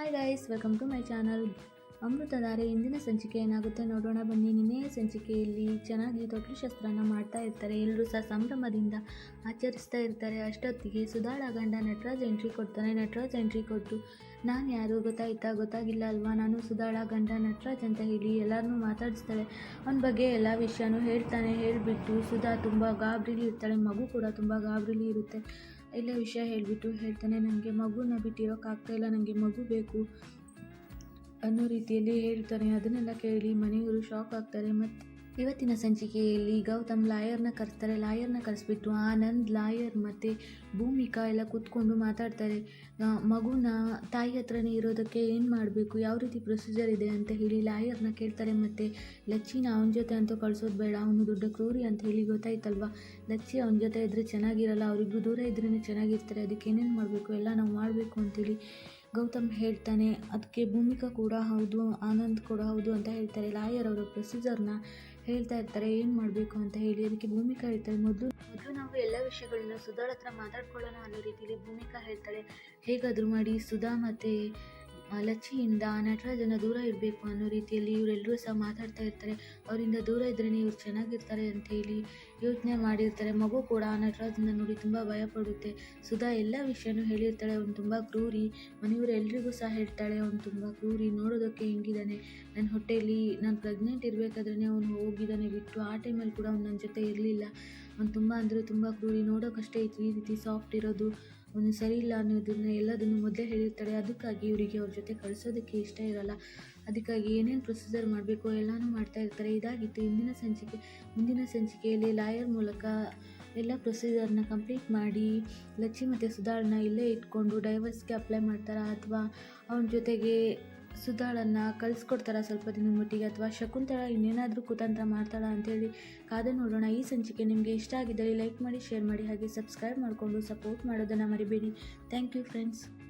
Hi guys welcome to my channel Amruthadhaare ಇಂದಿನ ಸಂಚಿಕೆ ಏನಾಗುತ್ತೆ ನೋಡೋಣ. ಬನ್ನಿ ನಿನ್ನೆಯ ಸಂಚಿಕೆಯಲ್ಲಿ ಚೆನ್ನಾಗಿ ತೊಟ್ಲು ಶಸ್ತ್ರನ ಮಾಡ್ತಾ ಇರ್ತಾರೆ. ಎಲ್ಲರೂ ಸಹ ಸಂಭ್ರಮದಿಂದ ಆಚರಿಸ್ತಾ ಇರ್ತಾರೆ. ಅಷ್ಟೊತ್ತಿಗೆ ಸುಧಾಳ ಗಂಡ ನಟರಾಜ್ ಎಂಟ್ರಿ ಕೊಡ್ತಾನೆ. ನಟರಾಜ್ ಎಂಟ್ರಿ ಕೊಟ್ಟು, ನಾನು ಯಾರು? ಗೊತ್ತಾಯ್ತಾ? ಗೊತ್ತಾಗಿಲ್ಲ ಅಲ್ವಾ? ನಾನು ಸುಧಾಳ ಗಂಡ ನಟರಾಜ್ ಅಂತ ಹೇಳಿ ಎಲ್ಲರನ್ನೂ ಮಾತಾಡಿಸ್ತಾಳೆ. ಅವನ ಬಗ್ಗೆ ಎಲ್ಲ ವಿಷಯನೂ ಹೇಳ್ತಾನೆ. ಹೇಳಿಬಿಟ್ಟು ಸುಧಾ ತುಂಬ ಗಾಬರಿಲಿ ಇರ್ತಾಳೆ. ಮಗು ಕೂಡ ತುಂಬ ಗಾಬರಿಲಿ ಇರುತ್ತೆ. ಎಲ್ಲ ವಿಷಯ ಹೇಳಿಬಿಟ್ಟು ಹೇಳ್ತಾನೆ. ನನಗೆ ಮಗುನ ಬಿಟ್ಟಿರೋಕ್ಕಾಗ್ತಾ ಇಲ್ಲ. ನನಗೆ ಮಗು ಬೇಕು. ಅನ್ನೋ ರೀತಿಯಲ್ಲಿ ಹೇಳ್ತಾರೆ. ಅದನ್ನೆಲ್ಲ ಕೇಳಿ ಮನೆಯವರು ಶಾಕ್ ಆಗ್ತಾರೆ. ಮತ್ತು ಇವತ್ತಿನ ಸಂಚಿಕೆಯಲ್ಲಿ ಗೌತಮ್ ಲಾಯರ್ನ ಕರೆಸ್ತಾರೆ. ಲಾಯರ್ನ ಕರೆಸ್ಬಿಟ್ಟು ಆನಂದ್ ಲಾಯರ್ ಮತ್ತು ಭೂಮಿಕಾ ಎಲ್ಲ ಕೂತ್ಕೊಂಡು ಮಾತಾಡ್ತಾರೆ. ಮಗುನ ತಾಯಿ ಹತ್ರನೇ ಇರೋದಕ್ಕೆ ಏನು ಮಾಡಬೇಕು? ಯಾವ ರೀತಿ ಪ್ರೊಸೀಜರ್ ಇದೆ ಅಂತ ಹೇಳಿ ಲಾಯರ್ನ ಕೇಳ್ತಾರೆ. ಮತ್ತು ಲಚ್ಚಿನ ಅವನ ಜೊತೆ ಅಂತೂ ಕಳ್ಸೋದು ಬೇಡ. ಅವನು ದೊಡ್ಡ ಕ್ರೂರಿ ಅಂತ ಹೇಳಿ ಗೊತ್ತಾಯ್ತಲ್ವ? ಲಚ್ಚಿ ಅವನ ಜೊತೆ ಇದ್ದರೆ ಚೆನ್ನಾಗಿರಲ್ಲ. ಅವರಿಬ್ಬರು ದೂರ ಇದ್ರೇ ಚೆನ್ನಾಗಿರ್ತಾರೆ. ಅದಕ್ಕೆ ಏನೇನು ಮಾಡಬೇಕು? ಎಲ್ಲ ನಾವು ಮಾಡಬೇಕು ಅಂತೇಳಿ ಗೌತಮ್ ಹೇಳ್ತಾನೆ, ಅದಕ್ಕೆ ಭೂಮಿಕಾ ಕೂಡ ಹೌದು, ಆನಂದ್ ಕೂಡ ಹೌದು ಅಂತ ಹೇಳ್ತಾರೆ. ಲಾಯರ್ ಅವರ, ಪ್ರೊಸೀಜರ್ನ ಹೇಳ್ತಾ ಇರ್ತಾರೆ, ಏನು ಮಾಡಬೇಕು ಅಂತ ಹೇಳಿ. ಅದಕ್ಕೆ ಭೂಮಿಕಾ ಹೇಳ್ತಾರೆ ಮೊದಲು ಮೊದಲು ನಾವು ಎಲ್ಲ ವಿಷಯಗಳನ್ನ ಸುಧಾಳ ಹತ್ರ ಮಾತಾಡ್ಕೊಳ್ಳೋಣ ಅನ್ನೋ ರೀತಿಯಲ್ಲಿ ಭೂಮಿಕಾ ಹೇಳ್ತಾಳೆ. ಹೇಗಾದರೂ ಮಾಡಿ ಸುಧಾ ಮತ್ತು ಲಚ್ಚಿಯಿಂದ ನಟರಾಜನ ದೂರ ಇರಬೇಕು ಅನ್ನೋ ರೀತಿಯಲ್ಲಿ ಇವರೆಲ್ಲರೂ ಸಹ ಮಾತಾಡ್ತಾ ಇರ್ತಾರೆ. ಅವರಿಂದ ದೂರ ಇದ್ರೇ ಇವ್ರು ಚೆನ್ನಾಗಿರ್ತಾರೆ ಅಂತ ಹೇಳಿ ಯೋಚನೆ ಮಾಡಿರ್ತಾರೆ. ಮಗು ಕೂಡ ನಟರಾಜನ ನೋಡಿ ತುಂಬ ಭಯಪಡುತ್ತೆ ಸುಧಾ ಎಲ್ಲ ವಿಷಯನೂ ಹೇಳಿರ್ತಾಳೆ. ಅವನು ತುಂಬ ಕ್ರೂರಿ. ಮನೆಯವರು ಎಲ್ರಿಗೂ ಸಹ ಹೇಳ್ತಾಳೆ, ಅವನು ತುಂಬ ಕ್ರೂರಿ. ನೋಡೋದಕ್ಕೆ ಹೆಂಗಿದ್ದಾನೆ ನನ್ನ ಹೊಟ್ಟೆಯಲ್ಲಿ, ನಾನು ಪ್ರೆಗ್ನೆಂಟ್ ಇರಬೇಕಾದ್ರೆ ಅವನು ಹೋಗಿದ್ದಾನೆ ಬಿಟ್ಟು ಆ ಟೈಮಲ್ಲಿ ಕೂಡ ಅವನು ನನ್ನ ಜೊತೆ ಇರಲಿಲ್ಲ. ಅವ್ನು ತುಂಬ ಅಂದರೆ ತುಂಬ ಕ್ರೂರಿ ನೋಡೋಕ್ಕಷ್ಟೇ ಈ ರೀತಿ ಸಾಫ್ಟ್ ಇರೋದು, ಅವನು ಸರಿ ಇಲ್ಲ ಅನ್ನೋದನ್ನ ಎಲ್ಲದನ್ನು ಮೊದಲೇ ಹೇಳಿರ್ತಾರೆ ಅದಕ್ಕಾಗಿ ಇವರಿಗೆ ಅವ್ರ ಜೊತೆ ಕಳಿಸೋದಕ್ಕೆ ಇಷ್ಟ ಇರೋಲ್ಲ. ಅದಕ್ಕಾಗಿ ಏನೇನು ಪ್ರೊಸೀಜರ್ ಮಾಡಬೇಕು ಎಲ್ಲನೂ ಮಾಡ್ತಾ ಇರ್ತಾರೆ. ಇದಾಗಿತ್ತು ಇಂದಿನ ಸಂಚಿಕೆ, ಮುಂದಿನ ಸಂಚಿಕೆಯಲ್ಲಿ ಲಾಯರ್ ಮೂಲಕ ಎಲ್ಲ ಪ್ರೊಸೀಜರ್ನ ಕಂಪ್ಲೀಟ್ ಮಾಡಿ, ಲಕ್ಷ್ಮಿ ಮತ್ತು ಸುಧಾರಣ ಇಲ್ಲೇ ಇಟ್ಕೊಂಡು ಡೈವರ್ಸ್ಗೆ ಅಪ್ಲೈ ಮಾಡ್ತಾರಾ? ಅಥವಾ ಅವನ ಜೊತೆಗೆ ಸುಧಾಳನ್ನು ಕಳಿಸ್ಕೊಡ್ತಾರ ಸ್ವಲ್ಪ ದಿನ ಮಟ್ಟಿಗೆ? ಅಥವಾ ಶಕುಂತಳ ಇನ್ನೇನಾದರೂ ಕುತಂತ್ರ ಮಾಡ್ತಾಳ ಅಂತೇಳಿ ಕಾದು ನೋಡೋಣ. ಈ ಸಂಚಿಕೆ ನಿಮಗೆ ಇಷ್ಟ ಆಗಿದ್ದರೆ ಲೈಕ್ ಮಾಡಿ, ಶೇರ್ ಮಾಡಿ, ಹಾಗೆ ಸಬ್ಸ್ಕ್ರೈಬ್ ಮಾಡಿಕೊಂಡು ಸಪೋರ್ಟ್ ಮಾಡೋದನ್ನು ಮರಿಬೇಡಿ. Thank you friends.